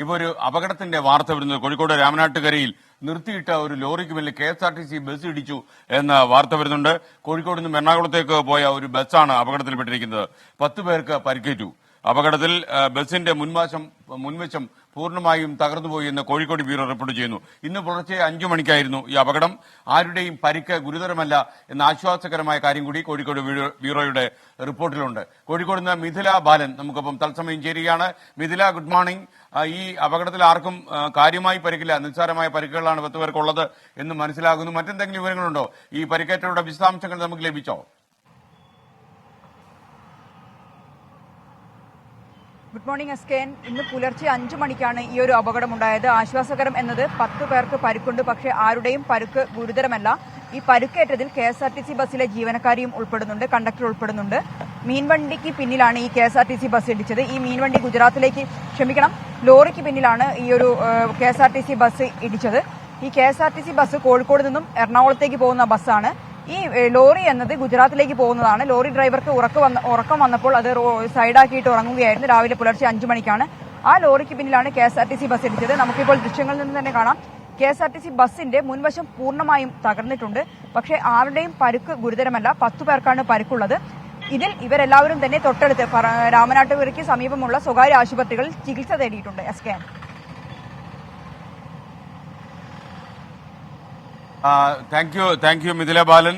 ഇപ്പൊ ഒരു അപകടത്തിന്റെ വാർത്ത വരുന്നത് കോഴിക്കോട് രാമനാട്ടുകരയിൽ നിർത്തിയിട്ട ഒരു ലോറിക്ക് മേലിൽ K S R T C bus ഇടിച്ചു എന്ന വാർത്ത വരുന്നുണ്ട്. കോഴിക്കോട് നിന്ന് എറണാകുളത്തേക്ക് പോയ ഒരു ബസ്സാണ് അപകടത്തിൽപ്പെട്ടിരിക്കുന്നത്. പത്ത് പേർക്ക് പരിക്കേറ്റു. അപകടത്തിൽ ബസിന്റെ മുൻവശം മുൻവശം പൂർണമായും തകർന്നുപോയി എന്ന് കോഴിക്കോട് ബ്യൂറോ റിപ്പോർട്ട് ചെയ്യുന്നു. ഇന്ന് പുലർച്ചെ അഞ്ചു മണിക്കായിരുന്നു ഈ അപകടം. ആരുടെയും പരിക്ക് ഗുരുതരമല്ല എന്ന ആശ്വാസകരമായ കാര്യം കൂടി കോഴിക്കോട് ബ്യൂറോയുടെ റിപ്പോർട്ടിലുണ്ട്. കോഴിക്കോട് നിന്ന് മിഥില ബാലൻ നമുക്കൊപ്പം തത്സമയം ചേരുകയാണ്. മിഥില ഗുഡ് മോർണിംഗ് ഈ അപകടത്തിൽ ആർക്കും കാര്യമായി പരിക്കില്ല. നിസ്സാരമായ പരിക്കുകളാണ് പത്ത് പേർക്കുള്ളത് എന്ന് മനസ്സിലാകുന്നു. മറ്റെന്തെങ്കിലും വിവരങ്ങളുണ്ടോ? ഈ പരിക്കേറ്റവരുടെ വിശദാംശങ്ങൾ നമുക്ക് ലഭിച്ചോ? Good morning S K N. ഇന്ന് പുലർച്ചെ അഞ്ചു മണിക്കാണ് ഈ ഒരു അപകടമുണ്ടായത്. ആശ്വാസകരം എന്നത് പത്ത് പേർക്ക് പരുക്കുണ്ട്. പക്ഷേ ആരുടെയും പരുക്ക് ഗുരുതരമല്ല. ഈ പരുക്കേറ്റതിൽ K S R T C ബസ്സിലെ ജീവനക്കാരിയും ഉൾപ്പെടുന്നുണ്ട്. കണ്ടക്ടർ ഉൾപ്പെടുന്നുണ്ട്. മീൻവണ്ടിക്ക് പിന്നിലാണ് ഈ K S R T C bus ഇടിച്ചത്. ഈ മീൻവണ്ടി ഗുജറാത്തിലേക്ക് ക്ഷമിക്കണം. ലോറിക്ക് പിന്നിലാണ് ഈ ഒരു K S R T C bus ഇടിച്ചത്. ഈ K S R T C bus Kozhikode നിന്നും എറണാകുളത്തേക്ക് പോകുന്ന ബസ്സാണ്. ഈ ലോറി എന്നത് ഗുജറാത്തിലേക്ക് പോകുന്നതാണ്. ലോറി ഡ്രൈവർക്ക് ഉറക്ക വന്ന ഉറക്കം വന്നപ്പോൾ അത് സൈഡാക്കിയിട്ട് ഉറങ്ങുകയായിരുന്നു. രാവിലെ പുലർച്ചെ അഞ്ചു മണിക്കാണ്. ആ ലോറിക്ക് പിന്നിലാണ് K S R T C bus ഇടിച്ചത്. നമുക്കിപ്പോൾ ദൃശ്യങ്ങളിൽ നിന്ന് തന്നെ കാണാം. K S R T C ബസിന്റെ മുൻവശം പൂർണമായും തകർന്നിട്ടുണ്ട്. പക്ഷേ ആരുടെയും പരുക്ക് ഗുരുതരമല്ല. പത്തു പേർക്കാണ് പരുക്കുള്ളത്. ഇതിൽ ഇവരെല്ലാവരും തന്നെ തൊട്ടടുത്ത് രാമനാട്ടുപുരയ്ക്ക് സമീപമുള്ള സ്വകാര്യ ആശുപത്രികളിൽ ചികിത്സ തേടിയിട്ടുണ്ട്. S K thank you thank you Mithila Balan.